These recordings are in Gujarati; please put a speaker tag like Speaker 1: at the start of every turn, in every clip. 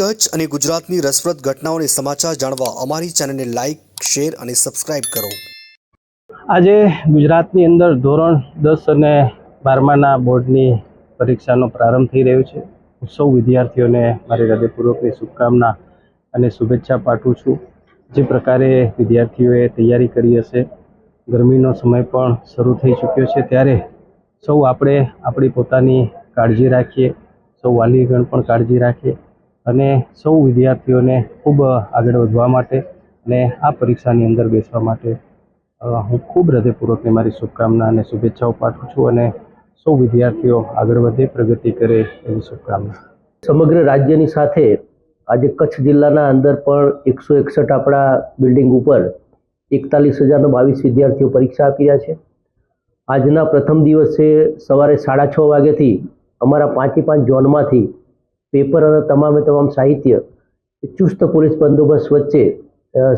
Speaker 1: કચ્છ અને ગુજરાતની રસપ્રદ ઘટનાઓને સમાચાર જાણવા અમારી ચેનલને લાઇક શેર અને સબસ્ક્રાઇબ કરો.
Speaker 2: આજે ગુજરાતની અંદર ધોરણ દસ અને બારમાના બોર્ડની પરીક્ષાનો પ્રારંભ થઈ રહ્યો છે. હું સૌ વિદ્યાર્થીઓને મારી હૃદયપૂર્વકની શુભકામના અને શુભેચ્છા પાઠવું છું. જે પ્રકારે વિદ્યાર્થીઓએ તૈયારી કરી હશે, ગરમીનો સમય પણ શરૂ થઈ ચૂક્યો છે. ત્યારે સૌ આપણે આપણી પોતાની કાળજી રાખીએ, સૌ વાલીગણ પણ કાળજી રાખીએ. અને સૌ વિદ્યાર્થીઓને ખૂબ આગળ વધવા માટે અને આ પરીક્ષાની અંદર બેસવા માટે હું ખૂબ હૃદયપૂર્વકની મારી શુભકામના અને શુભેચ્છાઓ પાઠવું છું અને સૌ વિદ્યાર્થીઓ આગળ વધે, પ્રગતિ કરે એવી શુભકામના.
Speaker 3: સમગ્ર રાજ્યની સાથે આજે કચ્છ જિલ્લાના અંદર પણ એકસો એકસઠ આપણા બિલ્ડિંગ ઉપર એકતાલીસ હજારનો બાવીસ વિદ્યાર્થીઓ પરીક્ષા આપી રહ્યા છે. આજના પ્રથમ દિવસે સવારે સાડા છ વાગ્યાથી અમારા પાંચે પાંચ ઝોનમાંથી પેપર અને તમામે તમામ સાહિત્ય ચુસ્ત પોલીસ બંદોબસ્ત વચ્ચે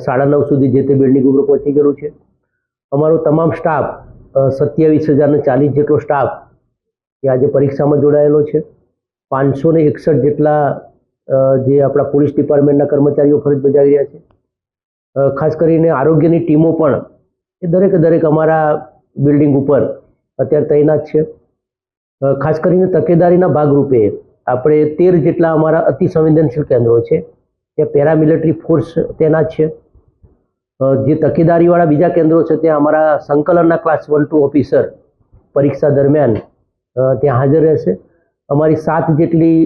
Speaker 3: સાડા નવ સુધી જે તે બિલ્ડિંગ ઉપર પહોંચી ગયેલું છે. અમારો તમામ સ્ટાફ સત્યાવીસ હજારને ચાલીસ જેટલો સ્ટાફ એ આજે પરીક્ષામાં જોડાયેલો છે. પાંચસો ને એકસઠ જેટલા જે આપણા પોલીસ ડિપાર્ટમેન્ટના કર્મચારીઓ ફરજ બજાવી રહ્યા છે. ખાસ કરીને આરોગ્યની ટીમો પણ એ દરેકે દરેક અમારા બિલ્ડિંગ ઉપર અત્યારે તૈનાત છે. ખાસ કરીને તકેદારીના ભાગરૂપે આપણે તેર જેટલા અમારા અતિ સંવેદનશીલ કેન્દ્રો છે. ત્યાં પેરામિલિટરી ફોર્સ તૈનાત છે. જે તકેદારીવાળા બીજા કેન્દ્રો છે, ત્યાં અમારા સંકલનના ક્લાસ વન ટુ ઓફિસર પરીક્ષા દરમિયાન ત્યાં હાજર રહેશે. અમારી સાત જેટલી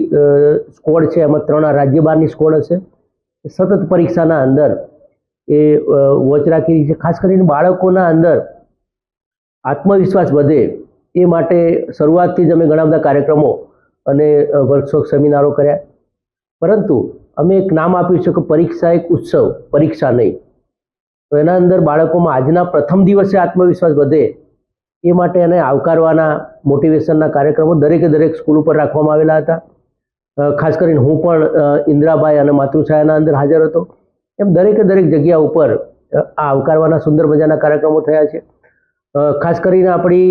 Speaker 3: સ્કોડ છે, એમાં ત્રણ રાજ્ય બહારની સ્કોડ હશે. સતત પરીક્ષાના અંદર એ વોચ રાખી છે. ખાસ કરીને બાળકોના અંદર આત્મવિશ્વાસ વધે એ માટે શરૂઆતથી જ અમે ઘણા બધા કાર્યક્રમો અને વર્કશોપ સેમિનારો કર્યા. પરંતુ અમે એક નામ આપ્યું છે કે પરીક્ષા એક ઉત્સવ, પરીક્ષા નહીં. તો એના અંદર બાળકોમાં આજના પ્રથમ દિવસે આત્મવિશ્વાસ વધે એ માટે એને આવકારવાના મોટિવેશનના કાર્યક્રમો દરેકે દરેક સ્કૂલ ઉપર રાખવામાં આવેલા હતા. ખાસ કરીને હું પણ ઇન્દિરાભાઈ અને માતૃછાયાના અંદર હાજર હતો. એમ દરેકે દરેક જગ્યા ઉપર આ આવકારવાના સુંદર મજાના કાર્યક્રમો થયા છે. ખાસ કરીને આપણી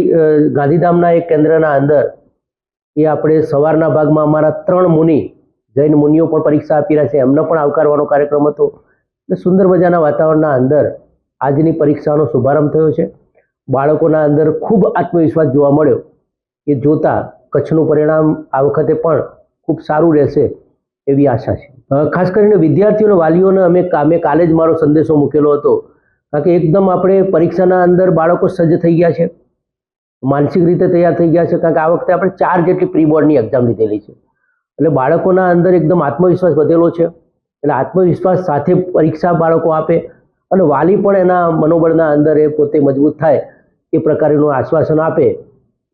Speaker 3: ગાંધીધામના એક કેન્દ્રના અંદર એ આપણે સવારના ભાગમાં અમારા ત્રણ મુનિ જૈન મુનિઓ પણ પરીક્ષા આપી રહ્યા છે. એમનો પણ આવકારવાનો કાર્યક્રમ હતો. એટલે સુંદર મજાના વાતાવરણના અંદર આજની પરીક્ષાનો શુભારંભ થયો છે. બાળકોના અંદર ખૂબ આત્મવિશ્વાસ જોવા મળ્યો એ જોતા કચ્છનું પરિણામ આ વખતે પણ ખૂબ સારું રહેશે એવી આશા છે. ખાસ કરીને વિદ્યાર્થીઓને, વાલીઓને અમે કામે કાલે જ મારો સંદેશો મૂકેલો હતો. કારણ કે એકદમ આપણે પરીક્ષાના અંદર બાળકો સજ્જ થઈ ગયા છે. માનસિક રીતે તૈયાર થઈ ગયા છે, કારણ કે આ વખતે આપણે ચાર જેટલી પ્રી બોર્ડની એક્ઝામ લીધેલી છે. એટલે બાળકોના અંદર એકદમ આત્મવિશ્વાસ વધેલો છે. એટલે આત્મવિશ્વાસ સાથે પરીક્ષા બાળકો આપે. અને વાલી પણ એના મનોબળના અંદર એ પોતે મજબૂત થાય એ પ્રકારનું આશ્વાસન આપે.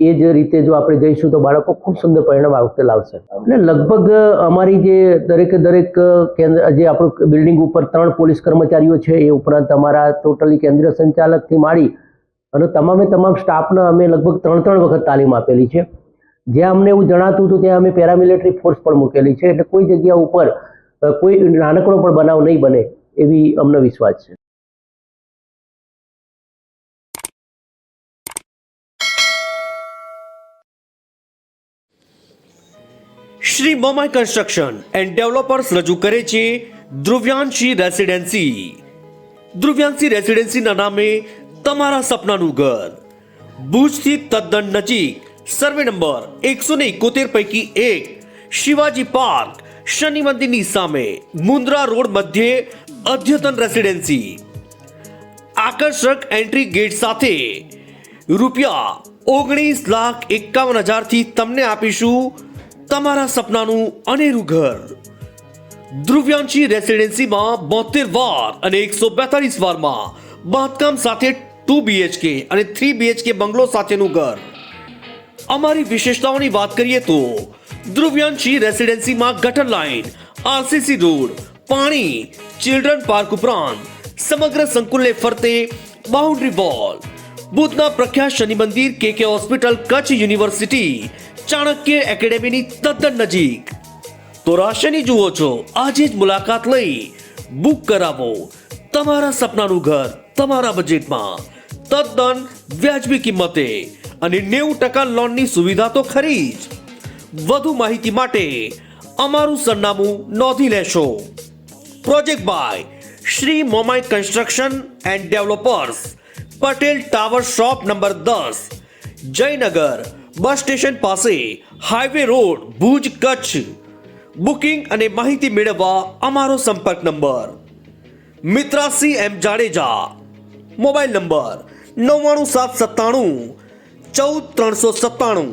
Speaker 3: એ જ રીતે જો આપણે જઈશું તો બાળકો ખૂબ સુંદર પરિણામ આ વખતે લાવશે. એટલે લગભગ અમારી જે દરેકે દરેક કેન્દ્ર, જે આપણું બિલ્ડિંગ ઉપર ત્રણ પોલીસ કર્મચારીઓ છે, એ ઉપરાંત અમારા ટોટલી કેન્દ્રીય સંચાલકથી માંડી અને તમામે તમામ સ્ટાફને અમે લગભગ ત્રણ ત્રણ વખત તાલીમ આપેલી છે. જ્યાં અમને એવું જણાતું હતું ત્યાં અમે પેરામિલિટરી ફોર્સ પણ મૂકેલી છે. એટલે કોઈ જગ્યા ઉપર કોઈ નાનકડો પણ બનાવ નહીં બને એવી અમને વિશ્વાસ છે.
Speaker 4: Shri Momai construction and developers રજૂ કરે છે ધ્રુવ્યાંશી રેસિડેન્સી. ધ્રુવ્યાંશી રેસિડેન્સીના નામે તમારા સપનાનું ઘર. ભુજથી તદ્દન નજીક, સર્વે નંબર એકસો ને એકોતેર પૈકી એક, શિવાજી પાર્ક, શનિ મંદિરની સામે, મુન્દ્રા રોડ મધ્યે અદ્યતન રેસિડેન્સી. આકર્ષક એન્ટ્રી ગેટ સાથે રૂપિયા ઓગણીસ લાખ એકાવન હજારથી તમને આપીશું તમારા સપનાનું અનેરું ઘર. ધ્રુવ્યાંશી રેસિડેન્સીમાં બોતેર વાર અને એકસો બેતાલીસ વારમાં બાંધકામ સાથે ટુ બીએચકે અને થ્રી બીએચકે બંગલો સાથેનું ઘર. અમારી વિશેષતાઓની વાત કરીએ તો ધ્રુવ્યાંશી રેસિડેન્સીમાં ગટર લાઇન આરસીસી રોડ, પાણી, ચિલ્ડ્રન પાર્ક ઉપરાંત સમગ્ર સંકુલને ફરતે બાઉન્ડ્રી વોલ. બુદ્ધના પ્રખ્યાત શનિ મંદિર K K hospital Kutch university Chanakya એકેડેમીની તદ્દન નજીક. તો રાશિની જુઓ છો, આજે જ મુલાકાત લઈ બુક કરાવો. તમારા સપનાનું ઘર તમારા બજેટમાં. તદ્દન વ્યાજબી કિંમતે અને નેવું ટકા લોનની સુવિધા તો ખરી જ. વધુ માહિતી માટે અમારું સરનામું નોંધી લેશો. Project by Shri Momai construction and developers, Patel tower shop number દસ, જયનગર બસ સ્ટેશન પાસે highway road, Bhuj Kutch. Booking અને માહિતી મેળવવા અમારો સંપર્ક નંબર. મિત્રાસી એમ જાડેજા, મોબાઈલ નંબર નવ્વાણું સાત સત્તાણું ચૌદ ત્રણસો સત્તાણું.